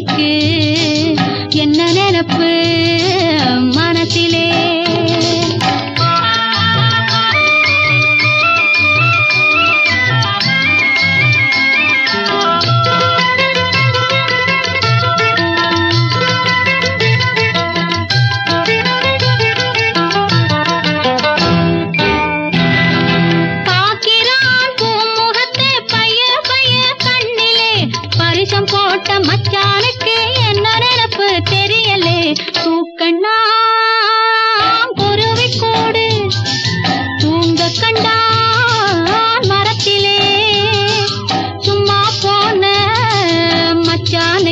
மச்சானுக்கு என்ன நினப்பு? மனசிலே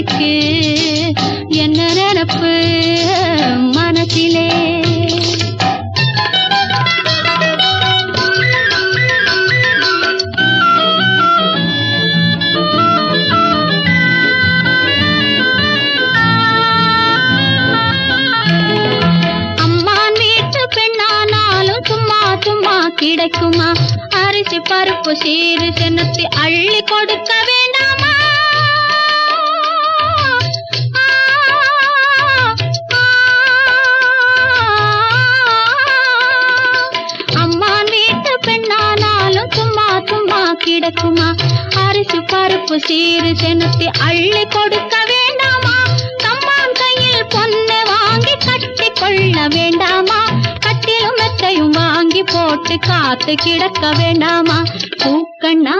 மச்சானுக்கு என்ன நினப்பு மனசிலே கிடைக்குமா? அரிசி பருப்பு சீரு சென்னத்தை அள்ளி கொடுக்கவே கிடக்குமா? அரிசி பருப்பு சீறு செனுத்தி அள்ளி கொடுக்க வேண்டாமா? தம்மான் கையில் பொண்ணை வாங்கி கட்டி கொள்ள வேண்டாமா? கட்டிலும் மெத்தையும் வாங்கி போட்டு காத்து கிடக்க வேண்டாமா? பூக்கண்ணா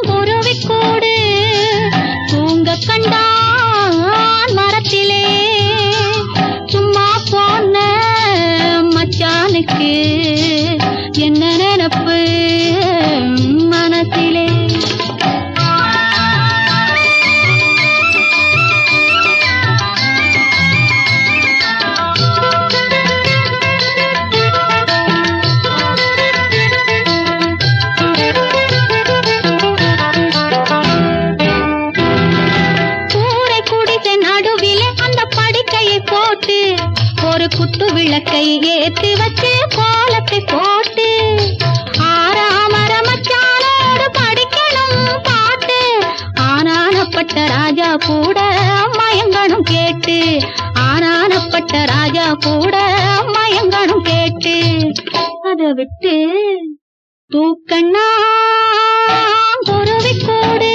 குருவி கூடு தூங்க கண்டான் மரத்திலே. சும்மா போன மச்சானுக்கு போட்டு ஒரு குத்து விளக்கை ஏத்தி வச்சு கோலத்தை போட்டு ஆறாமர படிக்கணும் பாட்டு. ஆனானப்பட்ட ராஜா கூட மயங்கணும் கேட்டு ஆனானப்பட்ட ராஜா கூட மயங்கணும் கேட்டு. அதை விட்டு தூக்கண்ணா குருவி கூடு